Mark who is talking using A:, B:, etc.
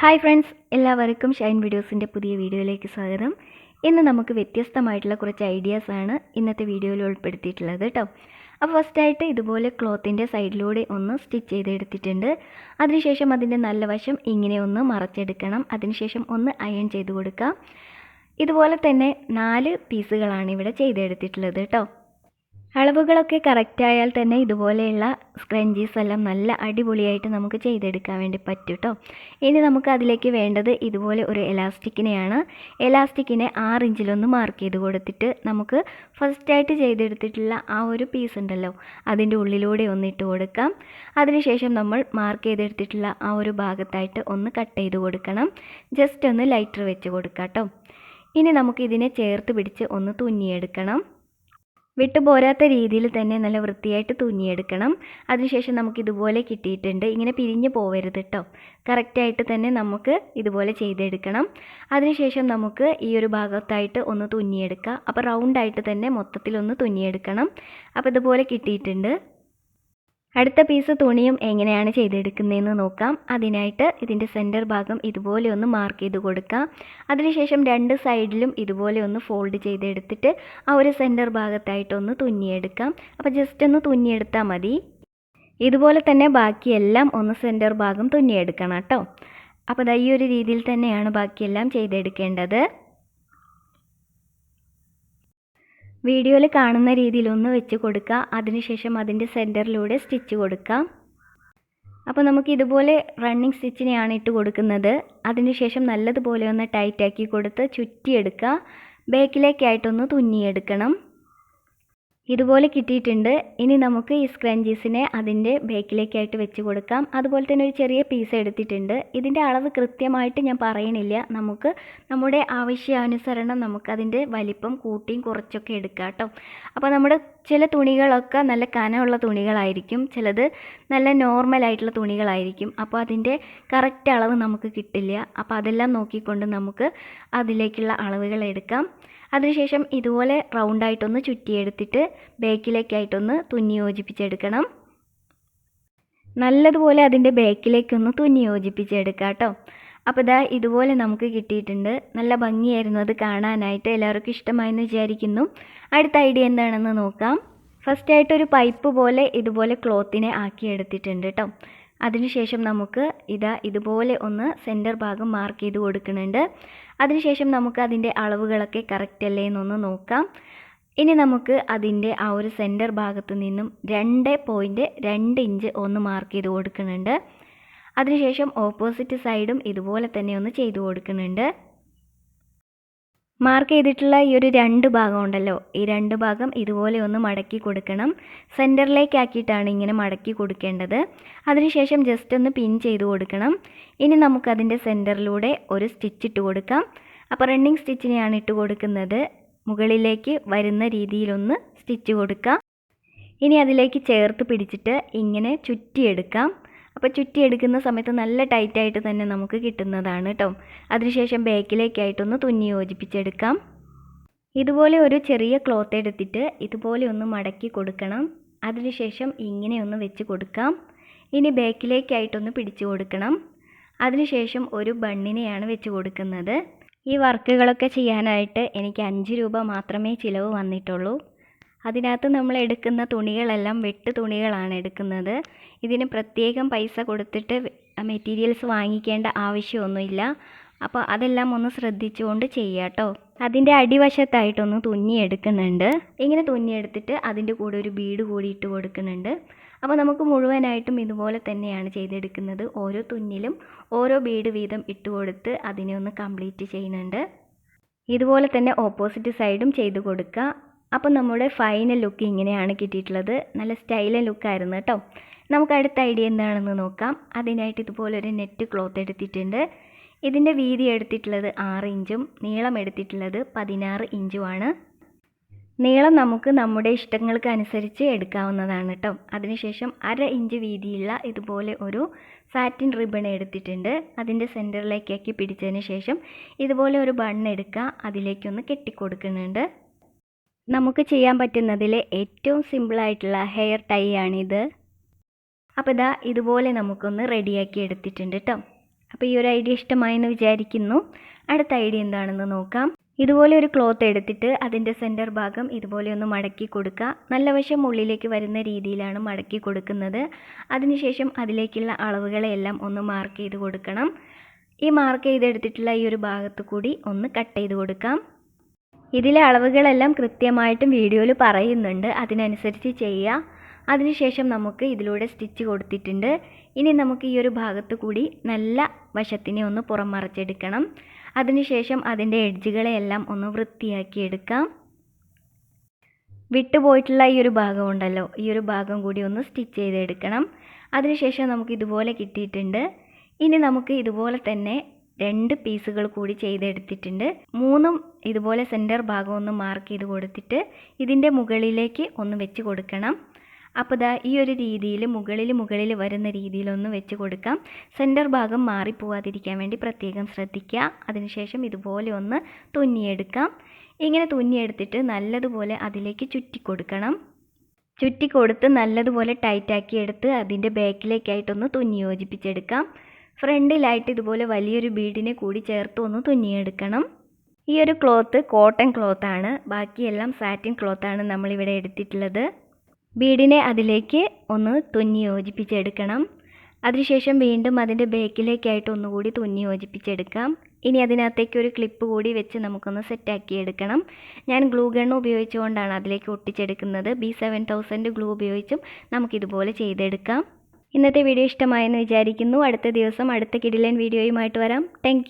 A: Hi friends എല്ലാവർക്കും ഷൈൻ വീഡിയോസിന്റെ പുതിയ വീഡിയോയിലേക്ക് സ്വാഗതം. ഇന്ന് നമുക്ക് വ്യത്യസ്തമായിട്ടുള്ള കുറച്ച് ഐഡിയാസാണ് ഇന്നത്തെ വീഡിയോയിൽ ഉൾപ്പെടുത്തിയിട്ടുള്ളത് കേട്ടോ അപ്പോൾ ഫസ്റ്റായിട്ട് ഇതുപോലെ ക്ലോത്തിന്റെ സൈഡിലൂടെ ഒന്ന് സ്റ്റിച്ച് ചെയ്തെടുത്തിട്ടുണ്ട്. അതിനുശേഷം അതിന്റെ നല്ല വശം ഇങ്ങനെ ഒന്ന് മറച്ചെടുക്കണം. അതിനുശേഷം ഒന്ന് അയൺ ചെയ്ത് കൊടുക്കാം. ഇതുപോലെ തന്നെ നാല് പീസുകളാണ് ഇവിടെ ചെയ്തെടുത്തിട്ടുള്ളത് കേട്ടോ അളവുകളൊക്കെ കറക്റ്റ് ആയാൽ തന്നെ ഇതുപോലെയുള്ള സ്ക്രഞ്ചീസ് എല്ലാം നല്ല അടിപൊളിയായിട്ട് നമുക്ക് ചെയ്തെടുക്കാൻ വേണ്ടി പറ്റും കേട്ടോ ഇനി നമുക്ക് അതിലേക്ക് വേണ്ടത് ഇതുപോലെ ഒരു എലാസ്റ്റിക്കിനെയാണ് എലാസ്റ്റിക്കിനെ ആറ് ഇഞ്ചിലൊന്ന് മാർക്ക് ചെയ്ത് കൊടുത്തിട്ട് നമുക്ക് ഫസ്റ്റായിട്ട് ചെയ്തെടുത്തിട്ടുള്ള ആ ഒരു പീസ് ഉണ്ടല്ലോ അതിന്റെ ഉള്ളിലൂടെ ഒന്ന് ഇട്ട് കൊടുക്കാം. അതിനുശേഷം നമ്മൾ മാർക്ക് ചെയ്തെടുത്തിട്ടുള്ള ആ ഒരു ഭാഗത്തായിട്ട് ഒന്ന് കട്ട് ചെയ്ത് കൊടുക്കണം. ജസ്റ്റ് ഒന്ന് ലൈറ്റർ വെച്ച് കൊടുക്കാം കേട്ടോ ഇനി നമുക്ക് ഇതിനെ ചേർത്ത് പിടിച്ച് ഒന്ന് തുന്നിയെടുക്കണം. വിട്ടുപോരാത്ത രീതിയിൽ തന്നെ നല്ല വൃത്തിയായിട്ട് തുന്നിയെടുക്കണം. അതിനുശേഷം നമുക്ക് ഇതുപോലെ കിട്ടിയിട്ടുണ്ട്. ഇങ്ങനെ പിരിഞ്ഞു പോവരുത് കേട്ടോ കറക്റ്റായിട്ട് തന്നെ നമുക്ക് ഇതുപോലെ ചെയ്തെടുക്കണം. അതിനുശേഷം നമുക്ക് ഈ ഒരു ഭാഗത്തായിട്ട് ഒന്ന് തുന്നിയെടുക്കാം. അപ്പോൾ റൗണ്ടായിട്ട് തന്നെ മൊത്തത്തിലൊന്ന് തുന്നിയെടുക്കണം. അപ്പോൾ ഇതുപോലെ കിട്ടിയിട്ടുണ്ട്. അടുത്ത പീസ് തുണിയും എങ്ങനെയാണ് ചെയ്തെടുക്കുന്നതെന്ന് നോക്കാം. അതിനായിട്ട് ഇതിന്റെ സെന്റർ ഭാഗം ഇതുപോലെ ഒന്ന് മാർക്ക് ചെയ്ത് കൊടുക്കാം. അതിനുശേഷം രണ്ട് സൈഡിലും ഇതുപോലെ ഒന്ന് ഫോൾഡ് ചെയ്തെടുത്തിട്ട് ആ ഒരു സെന്റർ ഭാഗത്തായിട്ടൊന്ന് തുന്നിയെടുക്കാം. അപ്പോൾ ജസ്റ്റ് ഒന്ന് തുന്നിയെടുത്താൽ മതി. ഇതുപോലെ തന്നെ ബാക്കിയെല്ലാം ഒന്ന് സെന്റർ ഭാഗം തുന്നിയെടുക്കണം കേട്ടോ. അപ്പോൾ ഈ ഒരു രീതിയിൽ തന്നെയാണ് ബാക്കിയെല്ലാം ചെയ്തെടുക്കേണ്ടത്. വീഡിയോയിൽ കാണുന്ന രീതിയിൽ ഒന്ന് വെച്ച് കൊടുക്കുക. അതിനുശേഷം അതിന്റെ സെന്ററിലൂടെ സ്റ്റിച്ച് കൊടുക്കാം അപ്പോൾ നമുക്ക് ഇതുപോലെ റണ്ണിങ് സ്റ്റിച്ചിനെയാണ് ഇട്ട് കൊടുക്കുന്നത്. അതിനുശേഷം നല്ലതുപോലെ ഒന്ന് ടൈറ്റാക്കി കൊടുത്ത് ചുറ്റിയെടുക്കുക. ബാക്കിലേക്കായിട്ടൊന്ന് തുന്നിയെടുക്കണം. ഇതുപോലെ കിട്ടിയിട്ടുണ്ട്. ഇനി നമുക്ക് ഈ സ്ക്രഞ്ചീസിനെ അതിന്റെ ബേക്കിലേക്കായിട്ട് വെച്ച് കൊടുക്കാം. അതുപോലെ തന്നെ ഒരു ചെറിയ പീസ് എടുത്തിട്ടുണ്ട്. ഇതിന്റെ അളവ് കൃത്യമായിട്ട് ഞാൻ പറയണില്ല. നമുക്ക് നമ്മുടെ ആവശ്യാനുസരണം നമുക്കതിന്റെ വലിപ്പം കൂട്ടിയും കുറച്ചൊക്കെ എടുക്കാം കേട്ടോ. അപ്പോൾ നമ്മുടെ ചില തുണികളൊക്കെ നല്ല കനമുള്ള തുണികളായിരിക്കും. ചിലത് നല്ല നോർമലായിട്ടുള്ള തുണികളായിരിക്കും. അപ്പോൾ അതിന്റെ കറക്റ്റ് അളവ് നമുക്ക് കിട്ടില്ല. അപ്പോൾ അതെല്ലാം നോക്കിക്കൊണ്ട് നമുക്ക് അതിലേക്കുള്ള അളവുകൾ എടുക്കാം. അതിനുശേഷം ഇതുപോലെ റൗണ്ട് റൗണ്ടായിട്ടൊന്ന് ചുറ്റിയെടുത്തിട്ട് ബേക്കിലേക്കായിട്ടൊന്ന് തുന്നി യോജിപ്പിച്ചെടുക്കണം. നല്ലതുപോലെ അതിന്റെ ബേക്കിലേക്കൊന്ന് തുന്നി യോജിപ്പിച്ചെടുക്കാം കേട്ടോ അപ്പോൾ ഇതാ ഇതുപോലെ നമുക്ക് കിട്ടിയിട്ടുണ്ട്. നല്ല ഭംഗിയായിരുന്നു അത് കാണാനായിട്ട്. എല്ലാവർക്കും ഇഷ്ടമായെന്ന് വിചാരിക്കുന്നു. അടുത്ത ഐഡിയ എന്താണെന്ന് നോക്കാം. ഫസ്റ്റായിട്ടൊരു പൈപ്പ് പോലെ ഇതുപോലെ ക്ലോത്തിനെ ആക്കിയെടുത്തിട്ടുണ്ട് കേട്ടോ. അതിനുശേഷം നമുക്ക് ഇതാ ഇതുപോലെ ഒന്ന് സെന്റർ ഭാഗം മാർക്ക് ചെയ്ത് കൊടുക്കുന്നുണ്ട്. അതിനുശേഷം നമുക്ക് അതിന്റെ അളവുകളൊക്കെ കറക്റ്റ് അല്ലേ എന്നൊന്ന് നോക്കാം. ഇനി നമുക്ക് അതിന്റെ ആ ഒരു സെന്റർ ഭാഗത്തു നിന്നും രണ്ട് പോയിന്റ് രണ്ട് ഇഞ്ച് ഒന്ന് മാർക്ക് ചെയ്ത് കൊടുക്കുന്നുണ്ട്. അതിനുശേഷം ഓപ്പോസിറ്റ് സൈഡും ഇതുപോലെ തന്നെ ഒന്ന് ചെയ്തു കൊടുക്കുന്നുണ്ട്. മാർക്ക് ചെയ്തിട്ടുള്ള ഈ ഒരു രണ്ട് ഭാഗം ഉണ്ടല്ലോ. ഈ രണ്ട് ഭാഗം ഇതുപോലെ ഒന്ന് മടക്കി കൊടുക്കണം. സെന്ററിലേക്ക് ആക്കിയിട്ടാണ് ഇങ്ങനെ മടക്കി കൊടുക്കേണ്ടത്. അതിനുശേഷം ജസ്റ്റ് ഒന്ന് പിൻ ചെയ്ത് കൊടുക്കണം. ഇനി നമുക്കതിന്റെ സെന്ററിലൂടെ ഒരു സ്റ്റിച്ച് ഇട്ട് കൊടുക്കാം. അപ്പോൾ റണ്ണിങ് സ്റ്റിച്ചിനെയാണ് ഇട്ട് കൊടുക്കുന്നത്. മുകളിലേക്ക് വരുന്ന രീതിയിലൊന്ന് സ്റ്റിച്ച് കൊടുക്കാം. ഇനി അതിലേക്ക് ചേർത്ത് പിടിച്ചിട്ട് ഇങ്ങനെ ചുറ്റിയെടുക്കാം. അപ്പോൾ ചുറ്റി എടുക്കുന്ന സമയത്ത് നല്ല ടൈറ്റായിട്ട് തന്നെ നമുക്ക് കിട്ടുന്നതാണ് കേട്ടോ അതിനുശേഷം ബാക്കിലേക്കായിട്ടൊന്ന് തുന്നി യോജിപ്പിച്ചെടുക്കാം. ഇതുപോലെ ഒരു ചെറിയ ക്ലോത്ത് എടുത്തിട്ട് ഇതുപോലെ ഒന്ന് മടക്കി കൊടുക്കണം. അതിനുശേഷം ഇങ്ങനെ ഒന്ന് വെച്ച് കൊടുക്കാം. ഇനി ബാക്കിലേക്കായിട്ടൊന്ന് പിടിച്ചു കൊടുക്കണം. അതിനുശേഷം ഒരു ബണ്ണിനെയാണ് വെച്ച് കൊടുക്കുന്നത്. ഈ വർക്കുകളൊക്കെ ചെയ്യാനായിട്ട് എനിക്ക് അഞ്ച് രൂപ മാത്രമേ ചിലവ് വന്നിട്ടുള്ളൂ. അതിനകത്ത് നമ്മൾ എടുക്കുന്ന തുണികളെല്ലാം വെട്ട് തുണികളാണ് എടുക്കുന്നത്. ഇതിന് പ്രത്യേകം പൈസ കൊടുത്തിട്ട് മെറ്റീരിയൽസ് വാങ്ങിക്കേണ്ട ആവശ്യമൊന്നുമില്ല. അപ്പോൾ അതെല്ലാം ഒന്ന് ശ്രദ്ധിച്ചുകൊണ്ട് ചെയ്യുക കേട്ടോ. അതിന്റെ അടിവശത്തായിട്ടൊന്ന് തുന്നി എടുക്കുന്നുണ്ട്. ഇങ്ങനെ തുന്നിയെടുത്തിട്ട് അതിന്റെ കൂടെ ഒരു ബീഡ് കൂടി ഇട്ട് കൊടുക്കുന്നുണ്ട്. അപ്പോൾ നമുക്ക് മുഴുവനായിട്ടും ഇതുപോലെ തന്നെയാണ് ചെയ്തെടുക്കുന്നത്. ഓരോ തുന്നിലും ഓരോ ബീഡ് വീതം ഇട്ട് കൊടുത്ത് അതിനെ ഒന്ന് കംപ്ലീറ്റ് ചെയ്യുന്നുണ്ട്. ഇതുപോലെ തന്നെ ഓപ്പോസിറ്റ് സൈഡും ചെയ്ത് കൊടുക്കുക. അപ്പോൾ നമ്മുടെ ഫൈനൽ ലുക്ക് ഇങ്ങനെയാണ് കിട്ടിയിട്ടുള്ളത്. നല്ല സ്റ്റൈലൻ ലുക്കായിരുന്നു കേട്ടോ. നമുക്ക് അടുത്ത ഐഡിയ എന്താണെന്ന് നോക്കാം. അതിനായിട്ട് ഇതുപോലൊരു നെറ്റ് ക്ലോത്ത് എടുത്തിട്ടുണ്ട്. ഇതിന്റെ വീതി എടുത്തിട്ടുള്ളത് ആറ് ഇഞ്ചും നീളം എടുത്തിട്ടുള്ളത് പതിനാറ് ഇഞ്ചുമാണ് നീളം നമുക്ക് നമ്മുടെ ഇഷ്ടങ്ങൾക്ക് അനുസരിച്ച് എടുക്കാവുന്നതാണ് കേട്ടോ. അതിനുശേഷം അര ഇഞ്ച് വീതിയുള്ള ഇതുപോലെ ഒരു സാറ്റിൻ റിബൺ എടുത്തിട്ടുണ്ട്. അതിന്റെ സെന്ററിലേക്കാക്കി പിടിച്ചതിന് ശേഷം ഇതുപോലെ ഒരു ബൺ എടുക്കുക. അതിലേക്കൊന്ന് കെട്ടിക്കൊടുക്കുന്നുണ്ട്. നമുക്ക് ചെയ്യാൻ പറ്റുന്നതിൽ ഏറ്റവും സിമ്പിളായിട്ടുള്ള ഹെയർ ടൈ ആണിത്. അപ്പോൾ ഇതാ ഇതുപോലെ നമുക്കൊന്ന് റെഡിയാക്കി എടുത്തിട്ടുണ്ട് കേട്ടോ അപ്പോൾ ഈ ഒരു ഐഡിയ ഇഷ്ടമായെന്ന് വിചാരിക്കുന്നു. അടുത്ത ഐഡിയ എന്താണെന്ന് നോക്കാം. ഇതുപോലെ ഒരു ക്ലോത്ത് എടുത്തിട്ട് അതിന്റെ സെന്റർ ഭാഗം ഇതുപോലെ ഒന്ന് മടക്കി കൊടുക്കുക. നല്ല വശം ഉള്ളിലേക്ക് വരുന്ന രീതിയിലാണ് മടക്കി കൊടുക്കുന്നത്. അതിനുശേഷം അതിലേക്കുള്ള അളവുകളെല്ലാം ഒന്ന് മാർക്ക് ചെയ്ത് കൊടുക്കണം. ഈ മാർക്ക് ചെയ്തെടുത്തിട്ടുള്ള ഈ ഒരു ഭാഗത്ത് കൂടി ഒന്ന് കട്ട് ചെയ്ത് കൊടുക്കാം. ഇതിലെ അളവുകളെല്ലാം കൃത്യമായിട്ടും വീഡിയോയിൽ പറയുന്നുണ്ട്. അതിനനുസരിച്ച് ചെയ്യുക അതിനുശേഷം നമുക്ക് ഇതിലൂടെ സ്റ്റിച്ച് കൊടുത്തിട്ടുണ്ട്. ഇനി നമുക്ക് ഈ ഒരു ഭാഗത്ത് കൂടി നല്ല വശത്തിനെ ഒന്ന് പുറം മറച്ചെടുക്കണം അതിനുശേഷം അതിന്റെ എഡ്ജുകളെയെല്ലാം ഒന്ന് വൃത്തിയാക്കി എടുക്കാം. വിട്ടുപോയിട്ടുള്ള ഈ ഒരു ഭാഗമുണ്ടല്ലോ ഈ ഒരു ഭാഗം കൂടി ഒന്ന് സ്റ്റിച്ച് ചെയ്തെടുക്കണം. അതിനുശേഷം നമുക്ക് ഇതുപോലെ കിട്ടിയിട്ടുണ്ട്. ഇനി നമുക്ക് ഇതുപോലെ തന്നെ രണ്ട് പീസുകൾ കൂടി ചെയ്തെടുത്തിട്ടുണ്ട്. മൂന്നും ഇതുപോലെ സെന്റർ ഭാഗം ഒന്ന് മാർക്ക് ചെയ്ത് കൊടുത്തിട്ട് ഇതിന്റെ മുകളിലേക്ക് ഒന്ന് വെച്ച് കൊടുക്കണം. അപ്പോൾ ദാ ഈ ഒരു രീതിയിൽ മുകളിൽ മുകളിൽ വരുന്ന രീതിയിലൊന്ന് വെച്ച് കൊടുക്കാം. സെന്റർ ഭാഗം മാറിപ്പോവാതിരിക്കാൻ വേണ്ടി പ്രത്യേകം ശ്രദ്ധിക്കുക. അതിനുശേഷം ഇതുപോലെ ഒന്ന് തുന്നിയെടുക്കാം. ഇങ്ങനെ തുന്നിയെടുത്തിട്ട് നല്ലതുപോലെ അതിലേക്ക് ചുറ്റി കൊടുക്കണം. ചുറ്റി നല്ലതുപോലെ ടൈറ്റാക്കി എടുത്ത് അതിന്റെ ബാക്കിലേക്കായിട്ടൊന്ന് തുന്നി യോജിപ്പിച്ചെടുക്കാം. ഫ്രണ്ടിലായിട്ട് ഇതുപോലെ വലിയൊരു ബീഡിനെ കൂടി ചേർത്ത് ഒന്ന് തുന്നിയെടുക്കണം. ഈ ഒരു ക്ലോത്ത് കോട്ടൺ ക്ലോത്ത് ആണ്. ബാക്കിയെല്ലാം സാറ്റിൻ ക്ലോത്ത് ആണ് നമ്മളിവിടെ എടുത്തിട്ടുള്ളത്. ബീഡിനെ അതിലേക്ക് ഒന്ന് തുന്നി യോജിപ്പിച്ചെടുക്കണം. അതിനുശേഷം വീണ്ടും അതിന്റെ ബേക്കിലേക്കായിട്ട് ഒന്നുകൂടി തുന്നി യോജിപ്പിച്ചെടുക്കാം. ഇനി അതിനകത്തേക്ക് ഒരു ക്ലിപ്പ് കൂടി വെച്ച് നമുക്കൊന്ന് സെറ്റാക്കി എടുക്കണം ഞാൻ ഗ്ലൂ ഗൺ ഉപയോഗിച്ചുകൊണ്ടാണ് അതിലേക്ക് ഒട്ടിച്ചെടുക്കുന്നത്. ബി സെവൻ തൗസൻഡ് ഗ്ലൂ ഉപയോഗിച്ചും നമുക്കിതുപോലെ ചെയ്തെടുക്കാം. ഇന്നത്തെ വീഡിയോ ഇഷ്ടമായെന്ന് വിചാരിക്കുന്നു. അടുത്ത ദിവസം അടുത്ത കിടിലൻ വീഡിയോയുമായിട്ട് വരാം. താങ്ക്